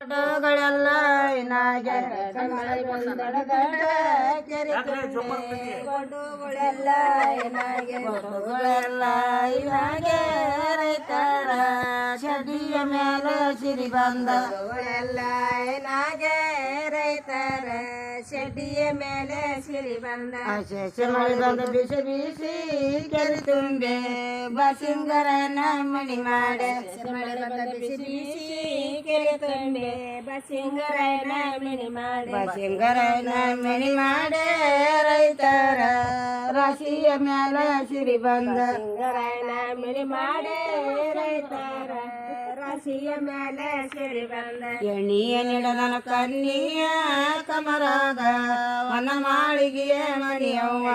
ಗೊಂಡುಗಳೆಲ್ಲ ಗೊಂಡುಗಳೆಲ್ಲ ರೈತರ ಚಡಿಯ ಮೇಲೆ ಸಿರಿ ಬಂದ. ಎಲ್ಲ ಏನಾಗೆ ರೈತರ ಶೆಡ್ಡಿಯ ಮೇಲೆ ಸಿರಿ ಬಂದ ಶೇಷ ಮಳೆ ಬಂದ ಬಿಸಿ ಬಿಸಿ ಕೆರೆ ತುಂಬೆ ಬಸಿಂಗರನ ಮಣಿ ಮಾಡೆ ಮಳೆ ಬಂದ ಬಿಸಿ ಬಿಸಿ ಕೆರೆ ತುಂಬೆ ಬಸಿಂಗರನ ಮಣಿ ಮಾಡೆ ಬಸಿಂಗರನ ಮಣಿ ಮಾಡೆ ರೈತರ ರಾಶಿಯ ಮ್ಯಾಲ ಸಿರಿ ಬಂದ ಸಿಂಗರನ ಮಣಿ ಮಾಡೆ ರೈತರ ರಾಶಿಯ ಮೇಲೆ ಸಿರಿ ಬಂದ. ಎಣಿಯ ನಿಡದನ ಕನ್ನಿಯ ಕಮರಾಗ ಮನ ಮಾಳಿಗೆಯ ಮಣಿಯವ್ವ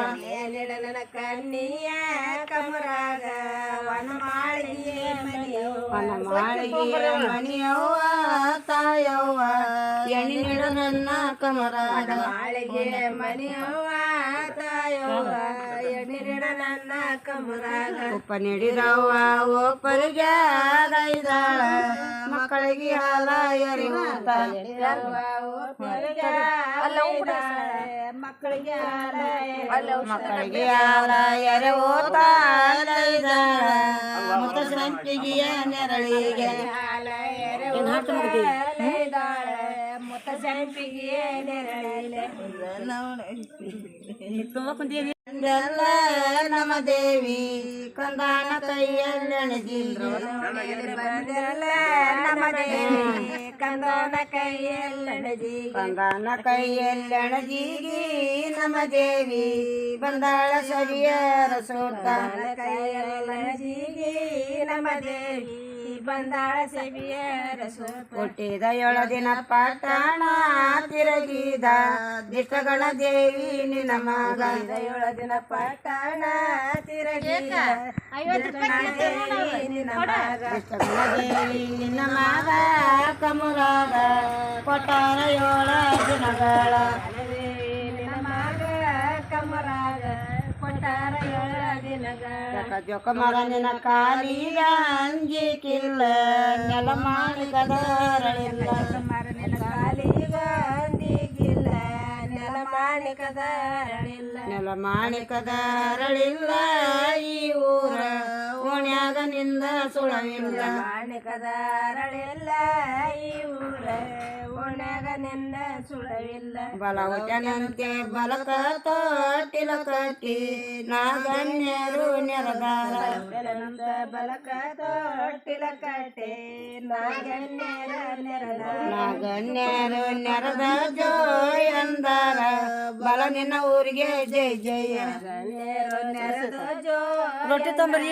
ನಿಡದನ ಕನ್ನಿಯ ಕಮರಾಗ ವನ ಮಾಳಿಗೆಯ ಮಣಿಯವ್ವ ವನ ಮಾಳಿಗೆಯ ಮಣಿಯವ್ವ ತಾಯವ್ವ. ಎಣಿ ನಿಡದನ್ನ ಕಮರಾಗ ಮಾಳಿಗೆಯ ಮಣಿಯವ್ವ ನಿಡದನ್ನ ಕಮರಾಗ. ಉಪ್ಪ ನೀಡಿದವ್ವ ಗೈದಾಳ ಮಕ್ಕಳಿಗೆ ಹಾಲ ಎರಿವಂತ ಮಕ್ಕಳಿಗೆ ಮಕ್ಕಳಿಗೆ ಹಾಲ ಎರೆ ಓತ ಮುತ್ತ ಸಂಪಿಗೆಯ ನೆರಳಿಗೆ. ಏನ್ ಹಾಡ್ತಾ ನಮ್ಮ ದೇವಿ ಕಂದಾನ ಕೈಯಲ್ಲೆಣಗಿದ್ರು ಬಂದೆಲ್ಲ ನಮ್ಮ ದೇವಿ ಕಂದಾನ ಕೈಯಲ್ಲೆಣಗಿ ಕಂದಾನ ಕೈಯಲ್ಲೆಣಗಿಗಿ ನಮ್ಮ ದೇವಿ ಬಂದಾಳ ಸರಿಯರ ಸೋತ ಕೈಯಲ್ಲೆಣಗಿಗಿ ನಮ್ಮ ದೇವಿ ಬಂದಾಳ ಸವಿಯರ ಹುಟ್ಟಿದ ಏಳ ದಿನ ಪಟ್ಟಣ ತಿರುಗಿದ. ದಿಟ್ಟಗಳ ದೇವಿ ನಿನ್ನ ಮಗ. ಏಳ ದಿನ ಪಟ್ಟಣ ತಿರುಗಿದ. ದಿಟ್ಟಗಳ ದೇವಿ ನಿನ್ನ ಮಗ. ದಿಟ್ಟಗಳ ದೇವಿ ನಿನ್ನ ಮಗ. ಕಮರಾಗ ಕೊಟ್ಟಾರ ಏಳ ದಿನಗಳ. ಜೊಕ ಮರ ನಿನ್ನ ಕಾಲಿಗ ಅಂಜಿಕಿಲ್ಲ ನೆಲ ಅಂಜಿಕಿಲ್ಲ ನೆಲ ಮಾಣಿಕದರಳಿಲ್ಲ ನೆಲ ಮಾಣಿಕದರಳಿಲ್ಲ ಈ ಊರ ಓಣ್ಯಾಗ ನಿಂದ ಸುಳವಿಲ್ಲ ಮಾಣಿಕದರಳಿಲ್ಲ ಈ ಊರ ಓಣ್ಯಾಗ ನಿಂದ ಸುಳವಿಲ್ಲ. ಬಲ ಹುಟ್ಟನಂತೆ ಬಲಕ ತೊಟ್ಟಿಲ ಕಟ್ಟಿ ನಾಗಣ್ಯರು ನೆರದಾರ. ಬಲಕ ತೊಟ್ಟಿಲ ಕಟ್ಟಿ ನಾಗಣ್ಯರ ನೆರದ ನಾಗಣ್ಯರು ನೆರದ ಅಂದಾರ. ಬಲ ನಿನ್ನ ಊರಿಗೆ ಜೈ ಜಯ ನೆರದ ಜೋ ರೊಟ್ಟಿ ತೊಂಬರಿ